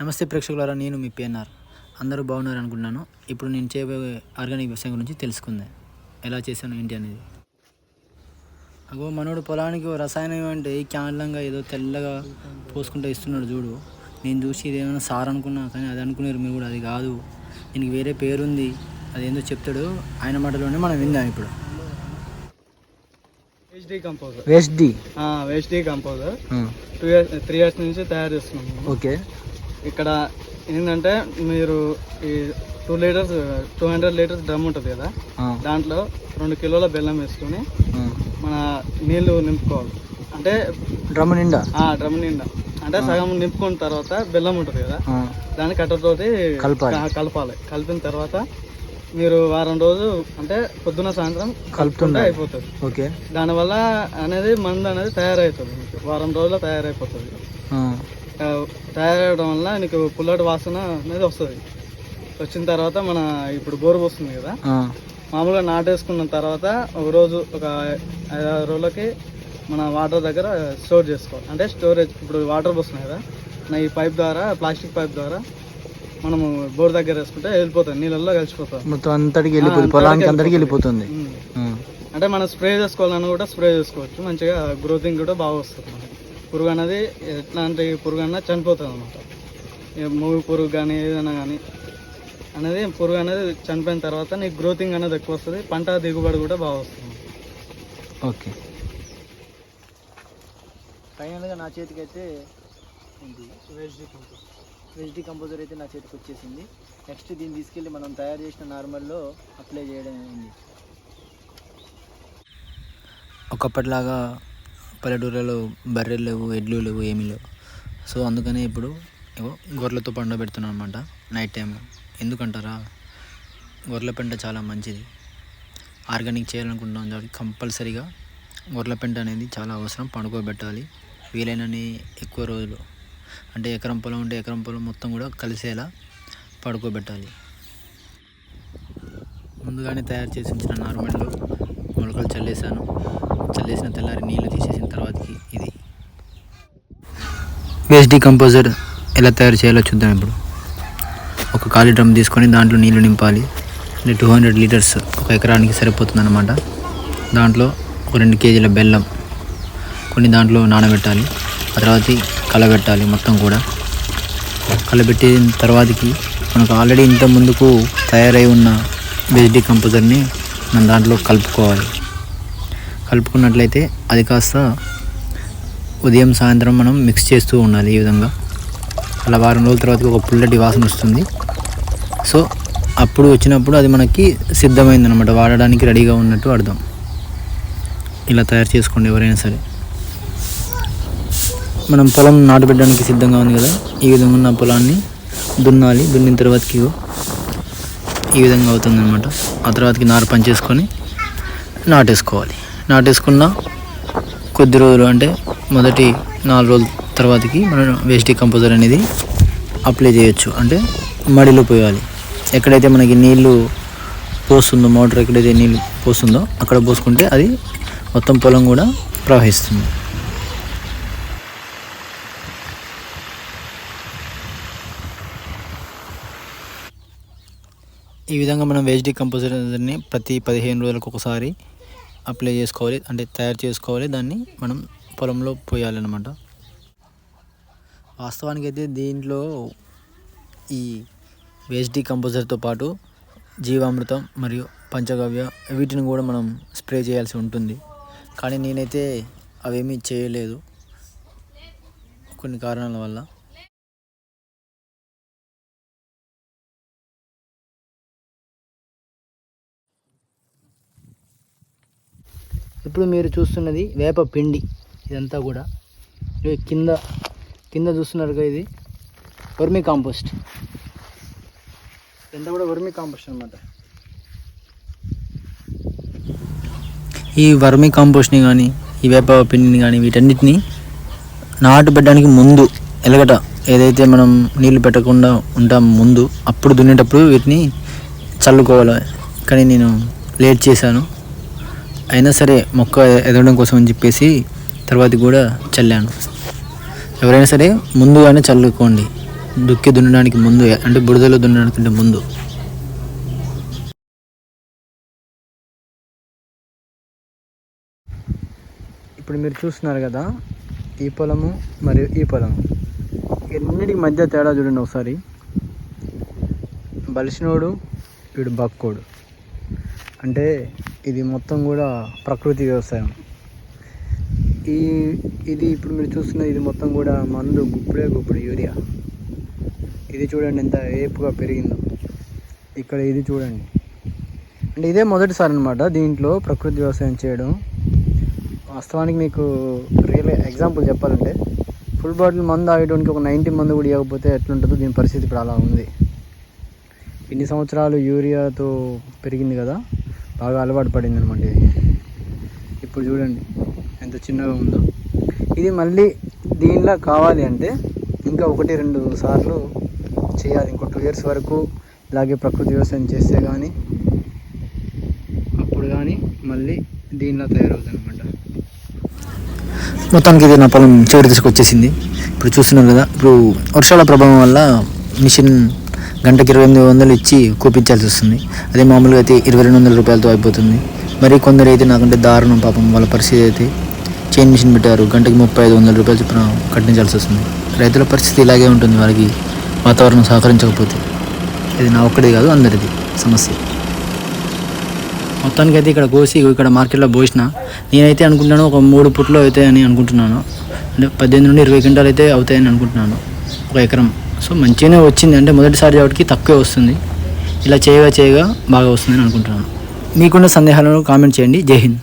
నమస్తే ప్రేక్షకులారా నేను మీ పిఎన్ఆర్ అందరూ బాగున్నారు అనుకుంటున్నాను. ఇప్పుడు నేను చేయబోయే ఆర్గానిక్ వ్యవసాయం గురించి తెలుసుకుందాం. ఎలా చేశాను ఏంటి అనేది. అగో మనోడు పొలానికి రసాయనం అంటే క్యాన్లంగా ఏదో తెల్లగా పోసుకుంటూ ఇస్తున్నాడు చూడు. నేను చూసి ఇదేమైనా సార్ అనుకున్నా కానీ అది అనుకున్నారు మీరు కూడా అది కాదు. దీనికి వేరే పేరుంది. అదేందో చెప్తాడు. ఆయన మాటలోనే మనం విందాం ఇప్పుడు. HD composer waste D HD composer two years three years నుంచి తయారు చేస్తున్నాము ఓకే. ఇక్కడ ఏంటంటే మీరు ఈ two litres two hundred litres drum ఉంటుంది కదా? దాంట్లో రెండు కిలోల బెల్లం వేసుకొని మన నీళ్ళు నింపుకోవాలి. అంటే డ్రమ్ నిండా? ఆ డ్రమ్ నిండా. అంటే సగం నింపుకున్న తర్వాత బెల్లం ఉంటుంది కదా? దాన్ని కట్టతోటి కలపాలి. కలిపిన తర్వాత మీరు వారం రోజు అంటే పొద్దున సాయంత్రం కలుపుతుండాలి. అయిపోతుంది. ఓకే. దానివల్ల అనేది మందు అనేది తయారవుతుంది. వారం రోజుల్లో తయారైపోతుంది. తయారవడం వల్ల నీకు పుల్లటి వాసన అనేది వస్తుంది. వచ్చిన తర్వాత మన ఇప్పుడు బోరు పోస్తుంది కదా? మామూలుగా నాటేసుకున్న తర్వాత ఒక రోజు ఒక ఐదారు రోజులకి మన వాటర్ దగ్గర స్టోర్ చేసుకోవాలి. అంటే స్టోరేజ్ ఇప్పుడు వాటర్ పోస్తున్నాయి కదా? నా ఈ పైప్ ద్వారా ప్లాస్టిక్ పైప్ ద్వారా మనము బోర్ దగ్గర వేసుకుంటే వెళ్ళిపోతుంది నీళ్ళల్లో కలిసిపోతుంది. మొత్తం అంతటికి వెళ్ళిపోతుంది పొలానికి అందరికి వెళ్ళిపోతుంది. అంటే మనం స్ప్రే చేసుకోవాలని కూడా స్ప్రే చేసుకోవచ్చు. మంచిగా గ్రోతింగ్ కూడా బాగా వస్తుంది మనకి. పురుగు అనేది ఎట్లాంటి పురుగు అన్నా చనిపోతుంది అనమాట మూవి పురుగు కానీ ఏదైనా కానీ అనేది పురుగు అనేది చనిపోయిన తర్వాత నీకు గ్రోతింగ్ అనేది ఎక్కువ వస్తుంది పంట దిగుబడి కూడా బాగా వస్తుంది. ఓకే. ఫైనల్గా నా చేతికి అయితే వెజిటీ కంపోజర్ అయితే నా చేతికి వచ్చేసింది. నెక్స్ట్ దీన్ని తీసుకెళ్ళి మనం తయారు చేసిన నార్మల్లో అప్లై చేయడం అయింది ఒకప్పటిలాగా పల్లెటూర్లలో బర్రెలు లేవు ఎడ్లు లేవు ఏమీ లేవు. సో అందుకనే ఇప్పుడు గొర్రెలతో పండుగ పెడుతున్నాను అనమాట నైట్ టైం ఎందుకంటారా? గొర్రెల పెంట చాలా మంచిది. ఆర్గానిక్ చేయాలనుకుంటున్నాం కాబట్టి కంపల్సరీగా గొర్రెల పెంట అనేది చాలా అవసరం పండుకోబెట్టాలి. వీలైనని ఎక్కువ రోజులు అంటే ఎకరం పొలం ఉంటే ఎకరం పొలం మొత్తం కూడా కలిసేలా పడుకోబెట్టాలి. ముందుగానే తయారు చేసి ఉంచిన నార్మల్లో మొలకలు చల్లేసాను చల్లేసిన తెల్లారి నీళ్ళు తీసేసిన తర్వాతకి ఇది. వేస్ట్ డికంపోజర్ ఎలా తయారు చేయాలో చూద్దాం ఇప్పుడు. ఒక ఖాళీ డ్రమ్ తీసుకొని దాంట్లో నీళ్ళు నింపాలి. అంటే టూ హండ్రెడ్ లీటర్స్ ఒక ఎకరానికి సరిపోతుందన్నమాట. దాంట్లో ఒక రెండు కేజీల బెల్లం కొన్ని దాంట్లో నానబెట్టాలి. ఆ తర్వాత కలబెట్టాలి మొత్తం కూడా. కలబెట్టిన తర్వాతకి మనకు ఆల్రెడీ ఇంత ముందుకు తయారై ఉన్న వేస్ట్ కంపోజర్ని మనం దాంట్లో కలుపుకోవాలి. కలుపుకున్నట్లయితే అది కాస్త ఉదయం సాయంత్రం మనం మిక్స్ చేస్తూ ఉండాలి ఈ విధంగా. అలా వారం రోజుల తర్వాత ఒక పుల్లటి వాసన వస్తుంది. సో అప్పుడు వచ్చినప్పుడు అది మనకి సిద్ధమైంది అనమాట వాడడానికి రెడీగా ఉన్నట్టు అర్థం. ఇలా తయారు చేసుకోండి ఎవరైనా సరే. మనం పొలం నాటుపెట్టడానికి సిద్ధంగా ఉంది కదా? ఈ విధంగా ఉన్న పొలాన్ని దున్నాలి. దున్నిన తర్వాతకి ఈ విధంగా అవుతుంది అనమాట ఆ తర్వాతకి నారు పనిచేసుకొని నాటేసుకోవాలి. నాటేసుకున్న కొద్ది రోజులు అంటే మొదటి నాలుగు రోజుల తర్వాతకి మనం వేస్ట్ కంపోజర్ అనేది అప్లై చేయొచ్చు. అంటే మడిలో పోయాలి. ఎక్కడైతే మనకి నీళ్ళు పోస్తుందో మోటార్ ఎక్కడైతే నీళ్ళు పోస్తుందో అక్కడ పోసుకుంటే అది మొత్తం పొలం కూడా ప్రవహిస్తుంది. ఈ విధంగా మనం వేస్ట్ డికంపోజర్ని ప్రతి పదిహేను రోజులకు ఒకసారి అప్లై చేసుకోవాలి అంటే తయారు చేసుకోవాలి దాన్ని మనం పొలంలో పోయాలన్నమాట. వాస్తవానికి అయితే దీంట్లో ఈ వేస్ట్ కంపోజర్తో పాటు జీవామృతం మరియు పంచగవ్య వీటిని కూడా మనం స్ప్రే చేయాల్సి ఉంటుంది. కానీ నేనైతే అవేమీ చేయలేదు. కొన్ని కారణాల వల్ల. ఇప్పుడు మీరు చూస్తున్నది వేప పిండి. ఇదంతా కూడా. కింద కింద చూస్తున్నారుగా ఇది. Vermicompost. ఇదంతా కూడా వర్మీ కాంపోస్ట్ అనమాట ఈ వర్మీ కాంపోస్ట్ని కానీ ఈ వేప పిండిని కానీ వీటన్నిటిని నాటు పెట్టడానికి ముందు ఎలగట ఏదైతే మనం నీళ్ళు పెట్టకుండా ఉంటాం ముందు అప్పుడు దున్నేటప్పుడు వీటిని చల్లుకోవాలి. కానీ నేను లేట్ చేశాను. అయినా సరే మొక్క ఎదగడం కోసం అని చెప్పేసి తర్వాత కూడా చల్లాను. ఎవరైనా సరే ముందుగానే చల్లుకోండి. దుక్కి దున్నడానికి ముందు అంటే బురదలో దున్నడానికి ముందు. ఇప్పుడు మీరు చూస్తున్నారు కదా ఈ పొలము మరియు ఈ పొలము. ఈ రెండింటికి మధ్య తేడా చూడండి ఒకసారి. బలిసినోడు వీడు బక్కోడు అంటే ఇది మొత్తం కూడా ప్రకృతి వ్యవసాయం. ఈ ఇది ఇప్పుడు మీరు చూస్తున్న ఇది మొత్తం కూడా మందు గుప్పుడే గుప్పుడు యూరియా. ఇది చూడండి ఎంత ఏపుగా పెరిగిందో. ఇక్కడ ఇది చూడండి. అంటే ఇదే మొదటిసారి అనమాట దీంట్లో ప్రకృతి వ్యవసాయం చేయడం. వాస్తవానికి మీకు రియల్ ఎగ్జాంపుల్ చెప్పాలంటే ఫుల్ బాటిల్ మందు ఆగడానికి ఒక నైంటీ మందు కూడా ఇవ్వకపోతే ఎట్లుంటుందో దీని పరిస్థితి ఇప్పుడు అలా ఉంది. ఇన్ని సంవత్సరాలు యూరియాతో పెరిగింది కదా. బాగా అలవాటు పడింది అనమాట ఇది. ఇప్పుడు చూడండి ఎంత చిన్నగా ఉందో. ఇది మళ్ళీ దీనిలా కావాలి అంటే ఇంకా ఒకటి రెండు సార్లు చేయాలి. ఇంకో టూ ఇయర్స్ వరకు ఇలాగే ప్రకృతి వ్యవసాయం చేస్తే కానీ అప్పుడు కానీ మళ్ళీ దీనిలో తయారవుతుంది అనమాట మొత్తానికి ఇది నా పొలం చివరి తీసుకొచ్చేసింది ఇప్పుడు చూస్తున్నాం కదా ఇప్పుడు వర్షాల ప్రభావం వల్ల మిషన్ గంటకి ఇరవై ఎనిమిది వందలు ఇచ్చి కూపించాల్సి వస్తుంది. అదే మామూలుగా అయితే ఇరవై రెండు వందల రూపాయలతో అయిపోతుంది. మరి కొందరు అయితే నాకంటే దారుణం పాపం వాళ్ళ పరిస్థితి అయితే చైన్ మిషన్ పెట్టారు. గంటకి ముప్పై ఐదు వందల రూపాయలు చొప్పున కట్టించాల్సి వస్తుంది. రైతుల పరిస్థితి ఇలాగే ఉంటుంది వారికి. వాతావరణం సహకరించకపోతే. ఇది నా ఒక్కడే కాదు అందరిది సమస్య. మొత్తానికి అయితే ఇక్కడ కోసి ఇక్కడ మార్కెట్లో పోసిన. నేనైతే అనుకుంటున్నాను ఒక మూడు పుట్లు అవుతాయని అనుకుంటున్నాను. అంటే పద్దెనిమిది నుండి ఇరవై క్వింటాలు అయితే అవుతాయని అనుకుంటున్నాను. ఒక ఎకరం. సో మంచిగానే వచ్చింది. అంటే మొదటిసారి కాబట్టి తక్కువే వస్తుంది. ఇలా చేయగా చేయగా బాగా వస్తుందని అనుకుంటున్నాను. మీకున్న సందేహాలను కామెంట్ చేయండి. జై హింద్.